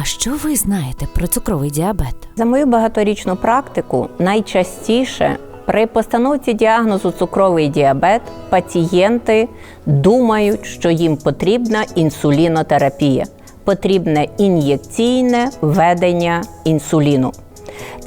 А що ви знаєте про цукровий діабет? За мою багаторічну практику найчастіше при постановці діагнозу цукровий діабет пацієнти думають, що їм потрібна інсулінотерапія, потрібне ін'єкційне введення інсуліну.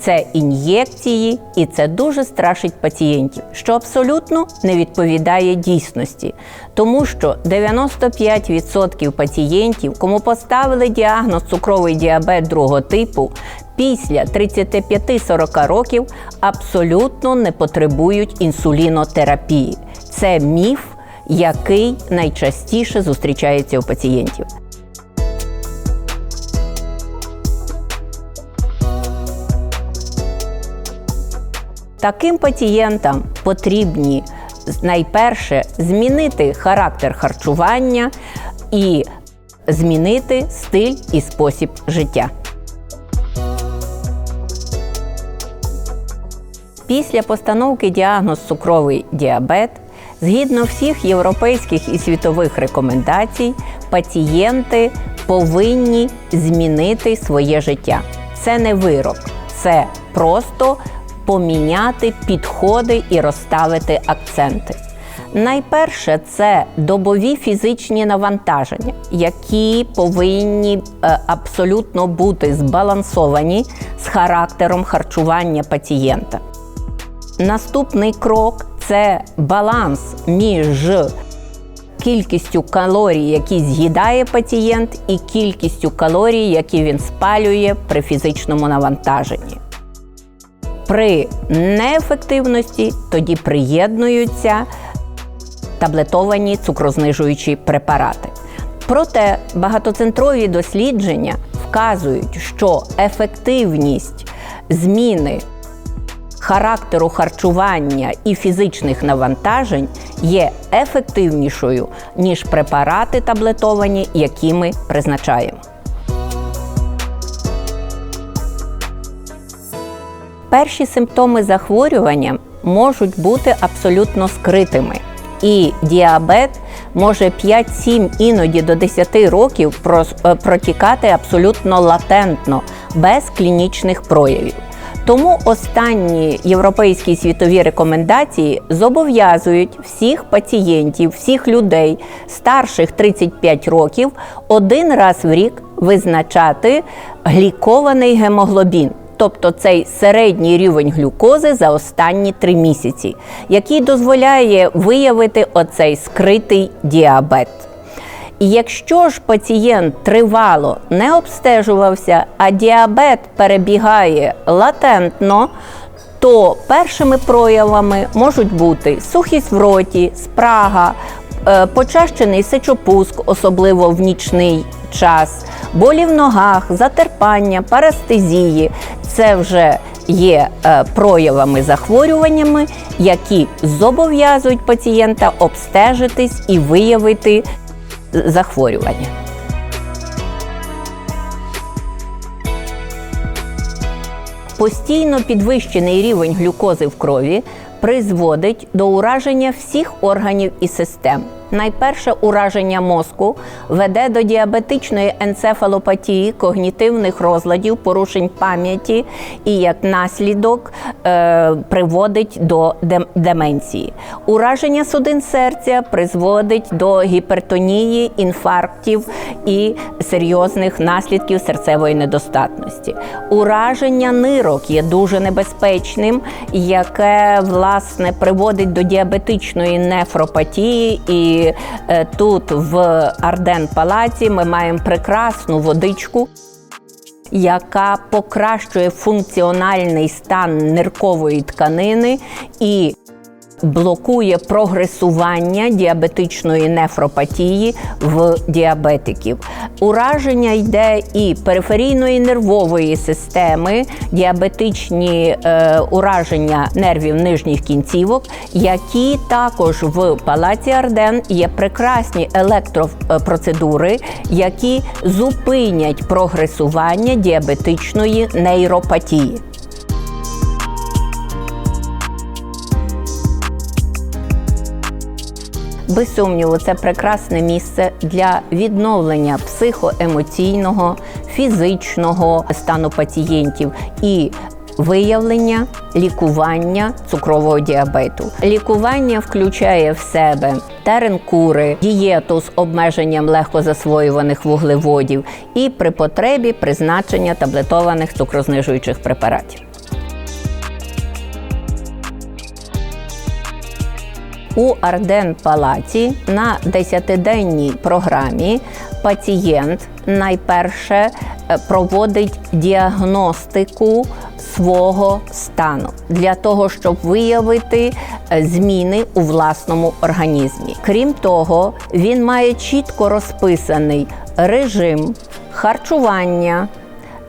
Це ін'єкції, і це дуже страшить пацієнтів, що абсолютно не відповідає дійсності, тому що 95% пацієнтів, кому поставили діагноз цукровий діабет другого типу, після 35-40 років абсолютно не потребують інсулінотерапії. Це міф, який найчастіше зустрічається у пацієнтів. Таким пацієнтам потрібні найперше змінити характер харчування і змінити стиль і спосіб життя. Після постановки діагноз цукровий діабет, згідно всіх європейських і світових рекомендацій, пацієнти повинні змінити своє життя. Це не вирок, це просто поміняти підходи і розставити акценти. Найперше це добові фізичні навантаження, які повинні е, абсолютно бути збалансовані з характером харчування пацієнта. Наступний крок це баланс між кількістю калорій, які з'їдає пацієнт, і кількістю калорій, які він спалює при фізичному навантаженні. При неефективності тоді приєднуються таблетовані цукрознижуючі препарати. Проте багатоцентрові дослідження вказують, що ефективність зміни характеру харчування і фізичних навантажень є ефективнішою, ніж препарати таблетовані, які ми призначаємо. Перші симптоми захворювання можуть бути абсолютно скритими, і діабет може 5-7, іноді до 10 років е, протікати абсолютно латентно, без клінічних проявів. Тому останні європейські світові рекомендації зобов'язують всіх пацієнтів, всіх людей старших 35 років один раз в рік визначати глікований гемоглобін. Тобто цей середній рівень глюкози за останні три місяці, який дозволяє виявити оцей скритий діабет. І якщо ж пацієнт тривало не обстежувався, а діабет перебігає латентно, то першими проявами можуть бути сухість в роті, спрага, е, почащений сечопуск, особливо в нічний час, болі в ногах, затерпання, парастезії. Це вже є е, проявами захворюваннями, які зобов'язують пацієнта обстежитись і виявити захворювання. Постійно підвищений рівень глюкози в крові призводить до ураження всіх органів і систем. Найперше ураження мозку веде до діабетичної енцефалопатії, когнітивних розладів, порушень пам'яті і як наслідок е, приводить до дем- деменції. Ураження судин серця призводить до гіпертонії, інфарктів і серйозних наслідків серцевої недостатності. Ураження нирок є дуже небезпечним, яке власне приводить до діабетичної нефропатії. І е, тут в Арден Палаці ми маємо прекрасну водичку. Яка покращує функціональний стан ниркової тканини і блокує прогресування діабетичної нефропатії в діабетиків. Ураження йде і периферійної нервової системи, діабетичні е, ураження нервів нижніх кінцівок, які також в палаці Арден є прекрасні електропроцедури, які зупинять прогресування діабетичної нейропатії. Без сумніву, це прекрасне місце для відновлення психоемоційного, фізичного стану пацієнтів і виявлення лікування цукрового діабету. Лікування включає в себе теренкури, дієту з обмеженням легкозасвоюваних вуглеводів і при потребі призначення таблетованих цукрознижуючих препаратів. У Арден Палаті на 10-денній програмі пацієнт найперше е, проводить діагностику свого стану для того, щоб виявити е, зміни у власному організмі. Крім того, він має чітко розписаний режим харчування,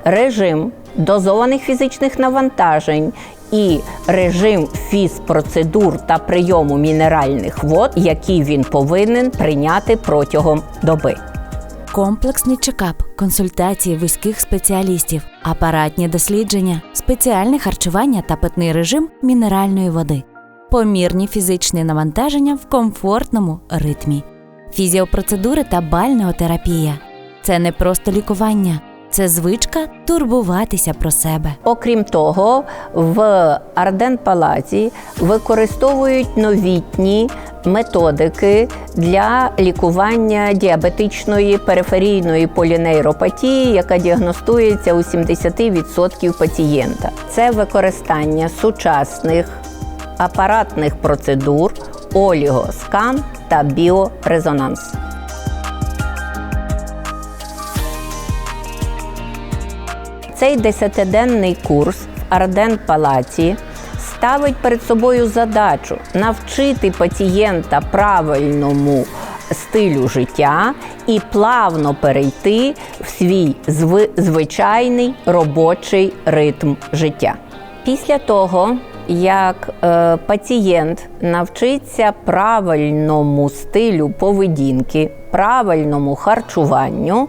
режим дозованих фізичних навантажень і режим фізпроцедур та прийому мінеральних вод, які він повинен прийняти протягом доби. Комплексний чекап, консультації вузьких спеціалістів, апаратні дослідження, спеціальне харчування та питний режим мінеральної води, помірні фізичні навантаження в комфортному ритмі, фізіопроцедури та бальнеотерапія. Це не просто лікування, це звичка турбуватися про себе. Окрім того, в Арден Палаті використовують новітні методики для лікування діабетичної периферійної полінейропатії, яка діагностується у 70% пацієнта. Це використання сучасних апаратних процедур, олігоскан та біорезонанс. Цей десятиденний курс в Арден Палаці ставить перед собою задачу навчити пацієнта правильному стилю життя і плавно перейти в свій зви- звичайний робочий ритм життя. Після того, як е, пацієнт навчиться правильному стилю поведінки, правильному харчуванню,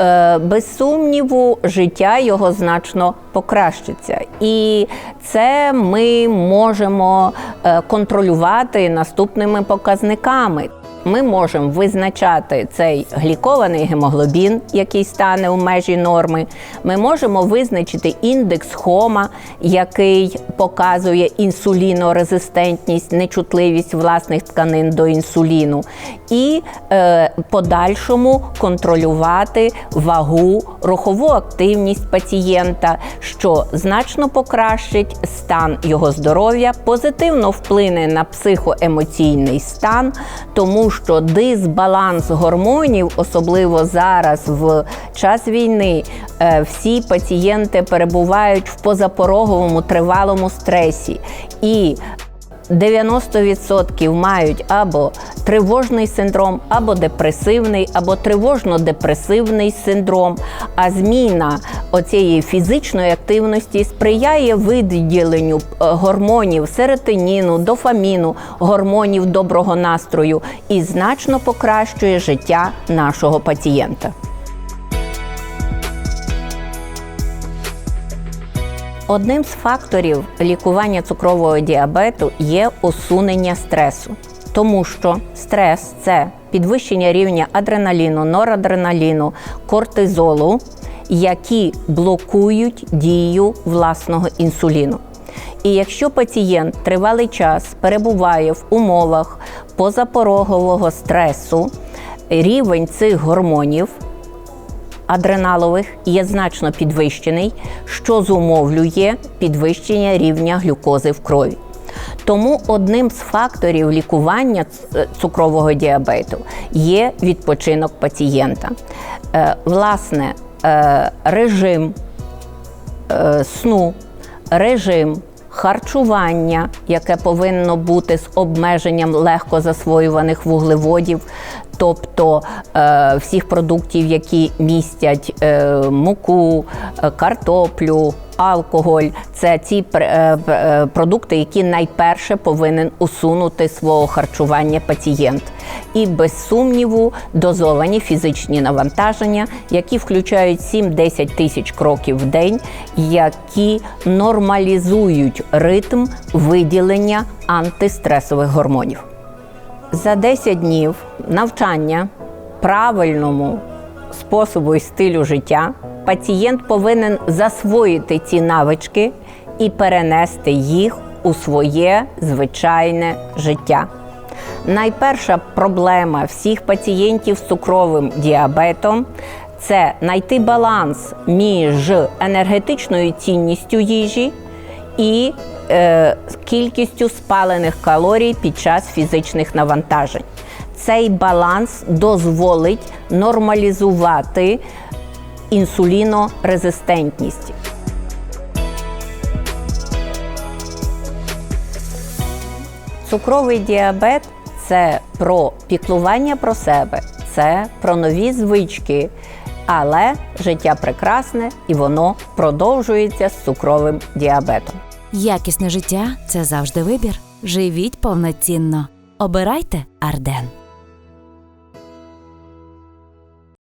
е, без сумніву, життя його значно покращиться. І це ми можемо е, контролювати наступними показниками. Ми можемо визначати цей глікований гемоглобін, який стане у межі норми. Ми можемо визначити індекс хома, який показує інсулінорезистентність, нечутливість власних тканин до інсуліну, і е, подальшому контролювати вагу, рухову активність пацієнта, що значно покращить стан його здоров'я, позитивно вплине на психоемоційний стан, тому що дисбаланс гормонів, особливо зараз в час війни, е, всі пацієнти перебувають в позапороговому тривалому стресі. І 90% мають або тривожний синдром, або депресивний, або тривожно-депресивний синдром. А зміна оцієї фізичної активності сприяє виділенню е, гормонів серотоніну, дофаміну, гормонів доброго настрою і значно покращує життя нашого пацієнта. Одним з факторів лікування цукрового діабету є усунення стресу, тому що стрес це підвищення рівня адреналіну, норадреналіну, кортизолу, які блокують дію власного інсуліну. І якщо пацієнт тривалий час перебуває в умовах позапорогового стресу, рівень цих гормонів адреналових є значно підвищений, що зумовлює підвищення рівня глюкози в крові. Тому одним з факторів лікування цукрового діабету є відпочинок пацієнта. Е, Власне, е, режим е, сну, режим харчування, яке повинно бути з обмеженням легко засвоюваних вуглеводів, тобто е, всіх продуктів, які містять е, муку, е, картоплю, алкоголь. Це ті е, е, продукти, які найперше повинен усунути свого харчування пацієнт. І без сумніву дозовані фізичні навантаження, які включають 7-10 тисяч кроків в день, які нормалізують ритм виділення антистресових гормонів. За 10 днів навчання правильному способу і стилю життя пацієнт повинен засвоїти ці навички і перенести їх у своє звичайне життя. Найперша проблема всіх пацієнтів з цукровим діабетом це знайти баланс між енергетичною цінністю їжі і е, кількістю спалених калорій під час фізичних навантажень. Цей баланс дозволить нормалізувати інсулінорезистентність. Цукровий діабет це про піклування про себе, це про нові звички. Але життя прекрасне і воно продовжується з цукровим діабетом. Якісне життя це завжди вибір. Живіть повноцінно. Обирайте Арден.